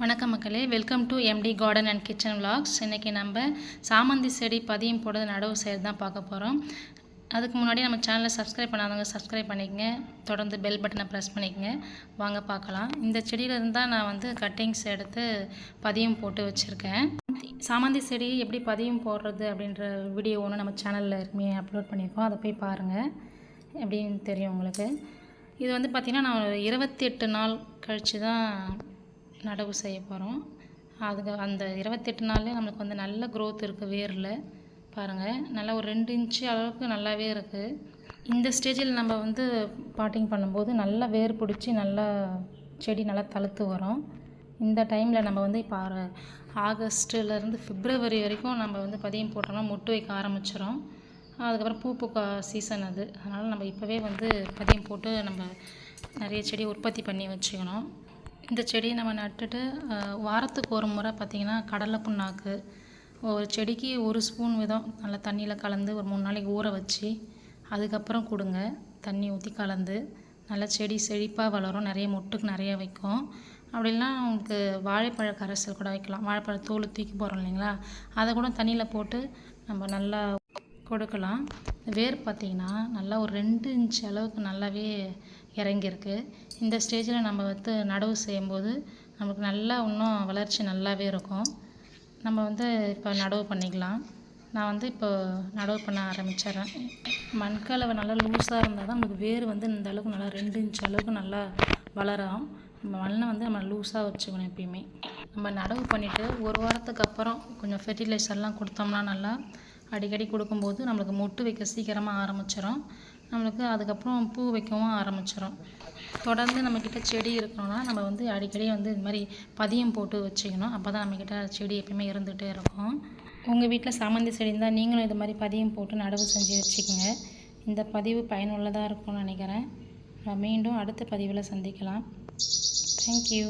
வணக்கம் மக்களே. Welcome to MD garden and kitchen vlogs இன்றைக்கி நம்ம சாமந்தி செடி பதியம் போடுறது நடவு செய்கிறது தான் பார்க்க போகிறோம் அதுக்கு முன்னாடி நம்ம சேனலை சப்ஸ்கிரைப் பண்ணாதவங்க சப்ஸ்கிரைப் பண்ணிக்கங்க. தொடர்ந்து பெல் பட்டனை ப்ரெஸ் பண்ணிக்கங்க. வாங்க பார்க்கலாம். இந்த செடியிலேருந்து தான் நான் வந்து கட்டிங்ஸ் எடுத்து பதியம் போட்டு வச்சுருக்கேன். சாமந்தி செடி எப்படி பதியம் போடுறது அப்படின்ற வீடியோ ஒன்று நம்ம சேனலில் இருக்குமே அப்லோட் பண்ணியிருக்கோம். அதை போய் பாருங்கள் எப்படின்னு தெரியும் உங்களுக்கு. இது வந்து பார்த்திங்கன்னா நான் ஒரு இருபத்தி எட்டு நாள் கழித்து தான் நடவு செய்ய போகிறோம் அதுக்கு அந்த இருபத்தெட்டு நாள்லேயே நம்மளுக்கு வந்து நல்ல க்ரோத் இருக்குது வேரில். பாருங்கள் நல்லா ஒரு ரெண்டு இன்ச்சு அளவுக்கு நல்லாவே இருக்குது இந்த ஸ்டேஜில் நம்ம வந்து பாட்டிங் பண்ணும்போது நல்லா வேர் பிடிச்சி நல்லா செடி நல்லா தளர்த்து வரும். இந்த டைமில் நம்ம வந்து இப்போ ஆகஸ்ட்டுலேருந்து பிப்ரவரி வரைக்கும் நம்ம வந்து பதியம் போட்டோம்னா மொட்டு வைக்க ஆரம்பிச்சிடும் அதுக்கப்புறம் பூ பூக்க சீசன் அது. அதனால் நம்ம இப்போவே வந்து பதியம் போட்டு நம்ம நிறைய செடி உற்பத்தி பண்ணி வச்சுக்கணும். இந்த செடியை நம்ம நட்டுட்டு வாரத்துக்கு ஒரு முறை பார்த்திங்கன்னா கடலை புண்ணாக்கு ஒரு செடிக்கு ஒரு ஸ்பூன் விதம் நல்லா தண்ணியில் கலந்து ஒரு மூணு நாளைக்கு ஊற வச்சு அதுக்கப்புறம் கொடுங்க. தண்ணி ஊற்றி கலந்து நல்லா செடி செழிப்பாக வளரும். நிறைய மொட்டுக்கு நிறைய வைக்கும். அப்படிலாம் உங்களுக்கு வாழைப்பழ கரைசல் கூட வைக்கலாம். வாழைப்பழ தோல் தூக்கி போகிறோம் இல்லைங்களா? அதை கூட தண்ணியில் போட்டு நம்ம நல்லா கொடுக்கலாம். வேர் பார்த்திங்கன்னா நல்லா ஒரு ரெண்டு இன்ச் அளவுக்கு நல்லாவே இறங்கியிருக்கு. இந்த ஸ்டேஜில் நம்ம வந்து நடவு செய்யும்போது நமக்கு நல்லா இன்னும் வளர்ச்சி நல்லாவே இருக்கும். நம்ம வந்து இப்போ நடவு பண்ணிக்கலாம். நான் வந்து இப்போ நடவு பண்ண ஆரம்பிச்சிடுறேன். மண்கலவை நல்லா லூஸாக இருந்தால் தான் நமக்கு வேர் வந்து இந்த அளவுக்கு நல்லா ரெண்டு இன்ச் அளவுக்கு நல்லா வளரும். நம்ம மண்ணை வந்து நம்ம லூஸாக வச்சுக்கணும் எப்பயுமே. நம்ம நடவு பண்ணிவிட்டு ஒரு வாரத்துக்கு அப்புறம் கொஞ்சம் ஃபெர்டிலைசர்லாம் கொடுத்தோம்னா நல்லா அடிக்கடி கொடுக்கும்போது நம்மளுக்கு மொட்டு வைக்க சீக்கிரமாக ஆரம்பிச்சிடும் நம்மளுக்கு அதுக்கப்புறம் பூ வைக்கவும் ஆரம்பிச்சிடும் தொடர்ந்து நம்மக்கிட்ட செடி இருக்கணும்னா நம்ம வந்து அடிக்கடி வந்து இது மாதிரி பதியம் போட்டு வச்சுக்கணும். அப்போ தான் நம்மக்கிட்ட செடி எப்பயுமே இருந்துகிட்டே இருக்கும். உங்கள் வீட்டில் சாமந்தி செடி இருந்தால் நீங்களும் இது மாதிரி பதியம் போட்டு நடவு செஞ்சு வச்சுக்கோங்க. இந்த பதிவு பயனுள்ளதாக இருக்கும்னு நினைக்கிறேன். நான் மீண்டும் அடுத்த பதிவில் சந்திக்கலாம். தேங்க்யூ